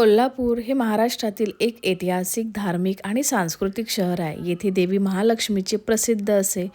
कोल्हापूर हे महाराष्ट्रातील एक ऐतिहासिक धार्मिक आणि सांस्कृतिक शहर आहे. येथे देवी महालक्ष्मीचे प्रसिद्ध असे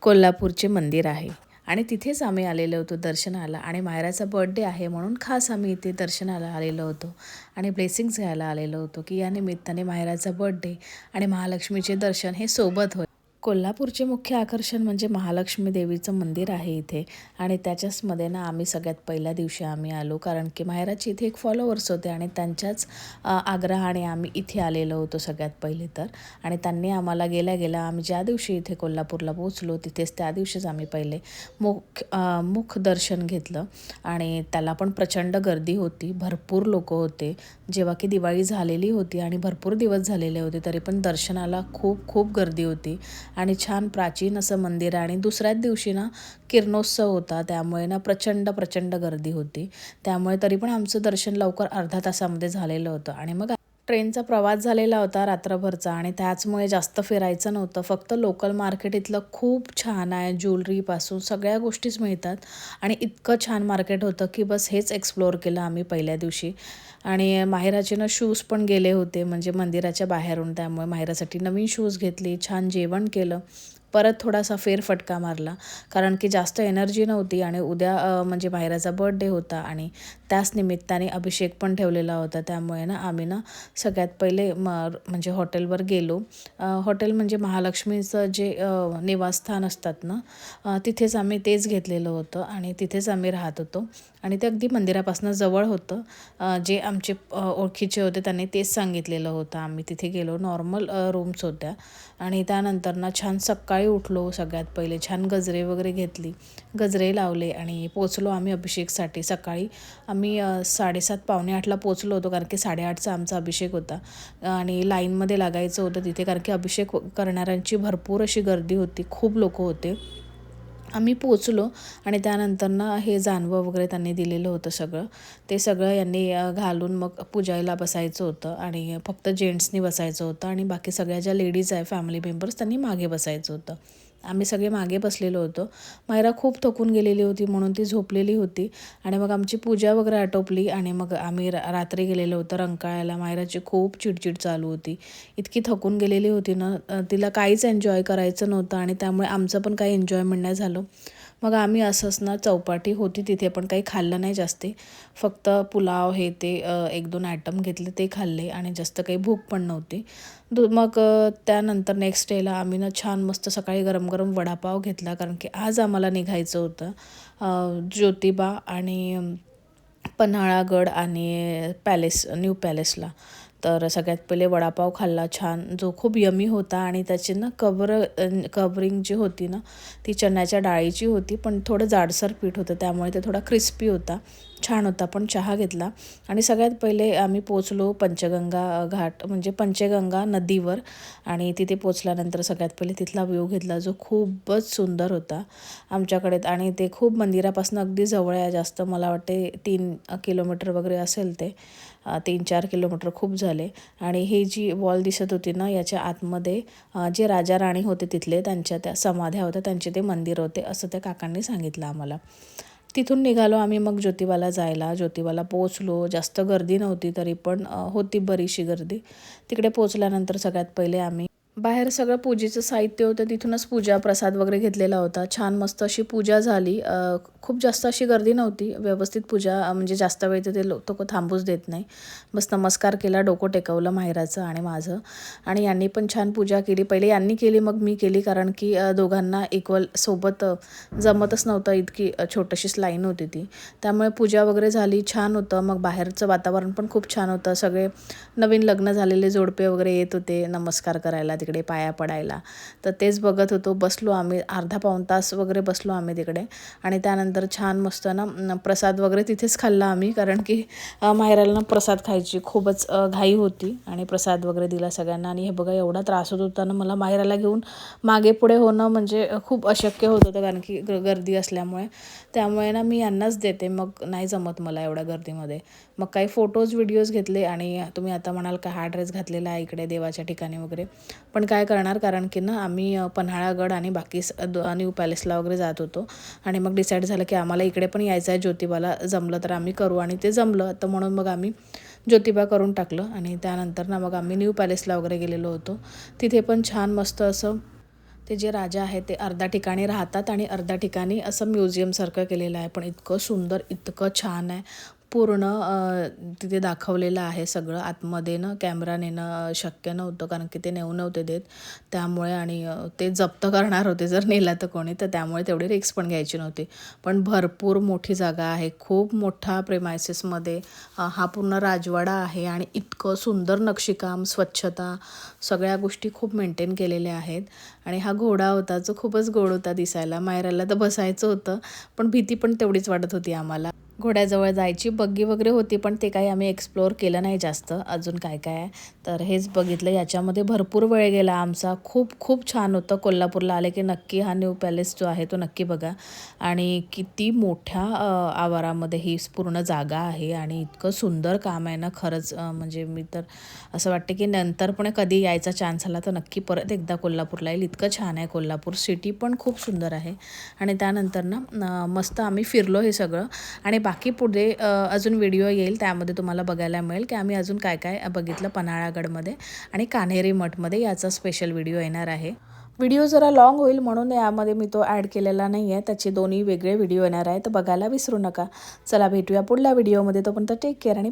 कोल्हापूरचे मंदिर आहे. आणि तिथेच आम्ही आलेलो होतो दर्शनाला आणि मायराचा बर्थडे आहे म्हणून खास आम्ही इथे दर्शनाला आलेलो होतो. आणि ब्लेसिंग्स घ्यायला आलेलो होतो की या निमित्ताने मायराचा बर्थडे आणि महालक्ष्मीचे दर्शन हे सोबत होय कोल्हापूरचे मुख्य आकर्षण म्हणजे महालक्ष्मी देवीचं मंदिर आहे इथे. आणि त्याच्याचमध्ये ना आम्ही सगळ्यात पहिल्या दिवशी आम्ही आलो. कारण की माहेराचे इथे एक फॉलोअर्स होते आणि त्यांच्याच आग्रहाने आम्ही इथे आलेलो होतो सगळ्यात पहिले तर. आणि त्यांनी आम्हाला गेल्या गेल्या आम्ही ज्या दिवशी इथे कोल्हापूरला पोचलो तिथेच त्या दिवशीच आम्ही पहिले मुख मुख दर्शन घेतलं. आणि त्याला पण प्रचंड गर्दी होती. भरपूर लोक होते. जेव्हा की दिवाळी झालेली होती आणि भरपूर दिवस झालेले होते तरी पण दर्शनाला खूप खूप गर्दी होती. आणि छान प्राचीन असं मंदिर आहे. आणि दुसऱ्याच दिवशी ना किरणोत्सव होता. त्यामुळे ना प्रचंड प्रचंड गर्दी होती. त्यामुळे तरी पण आमचं दर्शन लवकर अर्धा तासामध्ये झालेलं होतं. आणि मग ट्रेनचा प्रवास झालेला होता रात्रभरचा आणि त्याचमुळे जास्त फिरायचं नव्हतं. फक्त लोकल मार्केट इथलं खूप छान आहे ज्वेलरीपासून सगळ्या गोष्टीच मिळतात. आणि इतकं छान मार्केट होतं की बस हेच एक्सप्लोअर केलं आम्ही पहिल्या दिवशी. आणि माहेराचे ना शूज पण गेले होते म्हणजे मंदिराच्या बाहेरून. त्यामुळे माहेरासाठी नवीन शूज घेतली छान जेवण केलं. परत थोडासा फेरफटका मारला. कारण की जास्त एनर्जी नव्हती आणि उद्या म्हणजे माहेराचा बर्थडे होता आणि त्याच निमित्ताने अभिषेक पण ठेवलेला होता. त्यामुळे ना आम्ही ना सगळ्यात पहिले म म्हणजे हॉटेलवर गेलो. हॉटेल म्हणजे महालक्ष्मीचं जे निवासस्थान असतात ना तिथेच आम्ही तेच घेतलेलं होतं आणि तिथेच आम्ही राहत होतो. आणि ते अगदी मंदिरापासून जवळ होतं. जे आमचे ओळखीचे होते त्यांनी तेच सांगितलेलं होतं. आम्ही तिथे गेलो. नॉर्मल रूम्स होत्या. आणि त्यानंतर ना छान सकाळी उठलो सगळ्यात पहिले छान गजरे वगैरे घेतली. गजरे लावले आणि पोचलो आम्ही अभिषेकसाठी. सकाळी आम्ही साडेसात पावणे आठला पोचलो होतो कारण की साडेआठचा आमचा अभिषेक होता. आणि लाईनमध्ये लागायचं होतं तिथे कारण की अभिषेक करणाऱ्यांची भरपूर अशी गर्दी होती. खूप लोक होते. आम्ही पोचलो आणि त्यानंतर ना हे जानवं वगैरे त्यांनी दिलेलं होतं सगळं. ते सगळं यांनी घालून मग पूजायला बसायचं होतं आणि फक्त जेंट्सनी बसायचं होतं आणि बाकी सगळ्या ज्या लेडीज आहे फॅमिली मेंबर्स त्यांनी मागे बसायचं होतं. आम्ही सगळे मागे बसलेलो होतो. मायरा खूप थकून गेलेली होती म्हणून ती झोपलेली होती. आणि मग आमची पूजा वगैरे आटोपली आणि मग आम्ही रा रात्री गेलेलो होतो रंकाळ्याला. मायराची खूप चिडचिड चालू होती. इतकी थकून गेलेली होती ना तिला काहीच एन्जॉय करायचं नव्हतं आणि त्यामुळे आमचं पण काही एन्जॉयमेंट नाही झालं. मग आम्ही असंच ना चौपाटी होती तिथे पण काही खाल्लं नाही जास्ती. फक्त पुलाव हे ते एक दोन आयटम घेतले ते खाल्ले आणि जास्त काही भूक पण नव्हती. दु मग त्यानंतर नेक्स्ट डेला आम्ही ना छान मस्त सकाळी गरम गरम वडापाव घेतला. कारण की आज आम्हाला निघायचं होतं. ज्योतिबा आणि पन्हाळागड आणि पॅलेस न्यू पॅलेसला तर सगळ्यात पहिले वडापाव खाल्ला छान. जो खूप यमी होता आणि त्याची ना कवर कवरिंग जी होती ना ती चण्याच्या डाळीची होती. पण थोडं जाडसर पीठ होतं. त्यामुळे ते थोडा क्रिस्पी होता. छान होता. पण चहा घेतला. आणि सगळ्यात पहिले आम्ही पोचलो पंचगंगा घाट म्हणजे पंचगंगा नदीवर. आणि तिथे पोचल्यानंतर सगळ्यात पहिले तिथला व्ह्यू घेतला जो खूपच सुंदर होता आमच्याकडे. आणि ते खूप मंदिरापासून अगदी जवळ आहे. जास्त मला वाटते तीन किलोमीटर वगैरे असेल ते. तीन चार किलोमीटर खूप झाले. आणि ही जी वॉल दिसत होती ना याच्या आतमध्ये जे राजा राणी होते तिथले त्यांच्या त्या समाध्या होत्या त्यांचे ते मंदिर होते असं त्या काकांनी सांगितलं आम्हाला. तिथून निघालो आम्ही मग ज्योतिबाला जायला. ज्योतिबाला पोचलो जास्त गर्दी नव्हती तरी पण होती बरीचशी गर्दी. तिकडे पोचल्यानंतर सगळ्यात पहिले आम्ही बाहेर सगळं पूजेचं साहित्य होतं तिथूनच पूजा प्रसाद वगैरे घेतलेला होता. छान मस्त अशी पूजा झाली. खूप जास्त अशी गर्दी नव्हती. व्यवस्थित पूजा म्हणजे जास्त वेळ तिथे लो लोक तो थांबूच देत नाही. बस नमस्कार केला डोकं टेकवलं माहेराचं आणि माझं. आणि यांनी पण छान पूजा केली. पहिले यांनी केली मग मी केली कारण की दोघांना इक्वल सोबत जमतच नव्हतं. इतकी छोटीशीच लाईन होती ती. त्यामुळे पूजा वगैरे झाली छान होतं. मग बाहेरचं वातावरण पण खूप छान होतं. सगळे नवीन लग्न झालेले जोडपे वगैरे येत होते नमस्कार करायला तिकडे पाया पडायला. तर तेच बघत होतो. बसलो आम्ही अर्धा पाऊण तास वगैरे बसलो आम्ही तिकडे. आणि त्यानंतर छान मस्त ना प्रसाद वगैरे तिथेच खाल्ला आम्ही. कारण की माहेराला ना प्रसाद खायची खूपच घाई होती. आणि प्रसाद वगैरे दिला सगळ्यांना. आणि हे बघा एवढा त्रास होत होता ना मला माहेराला घेऊन मागे पुढे होणं म्हणजे खूप अशक्य होत होतं. कारण की ग- गर्दी असल्यामुळे. त्यामुळे ना मी यांनाच देते. मग नाही जमत मला एवढ्या गर्दीमध्ये. मग काही फोटोज व्हिडिओज घेतले. आणि तुम्ही आता म्हणाल का हा ड्रेस घातलेला आहे इकडे देवाच्या ठिकाणी वगैरे. पण काय करणार? कारण की ना आम्ही पन्हाळागड आणि बाकी स- द- न्यू पॅलेसला वगैरे जात होतो. आणि मग डिसाईड झालं की आम्हाला इकडे पण यायचं आहे. ज्योतिबाला जमलं तर आम्ही करू. आणि ते जमलं तर म्हणून मग आम्ही ज्योतिबा करून टाकलं. आणि त्यानंतर ना मग आम्ही न्यू पॅलेसला वगैरे गेलेलो होतो. तिथे पण छान मस्त असं ते जे राजा आहेत ते अर्ध्या ठिकाणी राहतात. आणि अर्ध्या ठिकाणी असं म्युझियमसारखं केलेलं आहे. पण इतकं सुंदर इतकं छान आहे. पूर्ण तिथे दाखवलेलं आहे सगळं. आतमध्ये ना कॅमेरा नेणं शक्य नव्हतं कारण की ते नेऊ नव्हते देत. त्यामुळे आणि ते जप्त करणार होते जर नेला तर कोणी तर त्यामुळे तेवढी रिक्स पण घ्यायची नव्हती. पण भरपूर मोठी जागा आहे. खूप मोठा प्रेमायसेसमध्ये हा पूर्ण राजवाडा आहे आणि इतकं सुंदर नक्षीकाम स्वच्छता सगळ्या गोष्टी खूप मेंटेन केलेल्या आहेत. आणि हा घोडा होता जो खूपच गोड होता दिसायला. मायराला तर बसायचं होतं पण भीती पण तेवढीच वाटत होती आम्हाला. घोड्याजवळ जायची. बग्गी वगैरे होती पण ते काही आम्ही एक्सप्लोअर केलं नाही जास्त. अजून काय काय आहे? तर हेच बघितलं. याच्यामध्ये भरपूर वेळ गेला आमचा. खूप खूप छान होतं. कोल्हापूरला आले की नक्की हा न्यू पॅलेस जो आहे तो नक्की बघा. आणि किती मोठ्या आवारामध्ये ही पूर्ण जागा आहे आणि इतकं सुंदर काम आहे ना. खरंच म्हणजे मी तर असं वाटते की नंतर पण कधी यायचा चान्स आला तर नक्की परत एकदा कोल्हापूरला येईल. इतकं छान आहे कोल्हापूर. सिटी पण खूप सुंदर आहे. आणि त्यानंतर ना मस्त आम्ही फिरलो हे सगळं. आणि बाकी पुढे अजून व्हिडिओ येईल त्यामध्ये तुम्हाला बघायला मिळेल की आम्ही अजून काय काय बघितलं पन्हाळागडमध्ये आणि कान्हेरी मठमध्ये याचा स्पेशल व्हिडिओ येणार आहे. व्हिडिओ जरा लॉंग होईल म्हणून यामध्ये मी तो ॲड केलेला नाही आहे त्याचे दोन्ही वेगळे व्हिडिओ येणार आहे तर बघायला विसरू नका. चला भेटूया पुढल्या व्हिडिओमध्ये तोपर्यंत टेक केअर आणि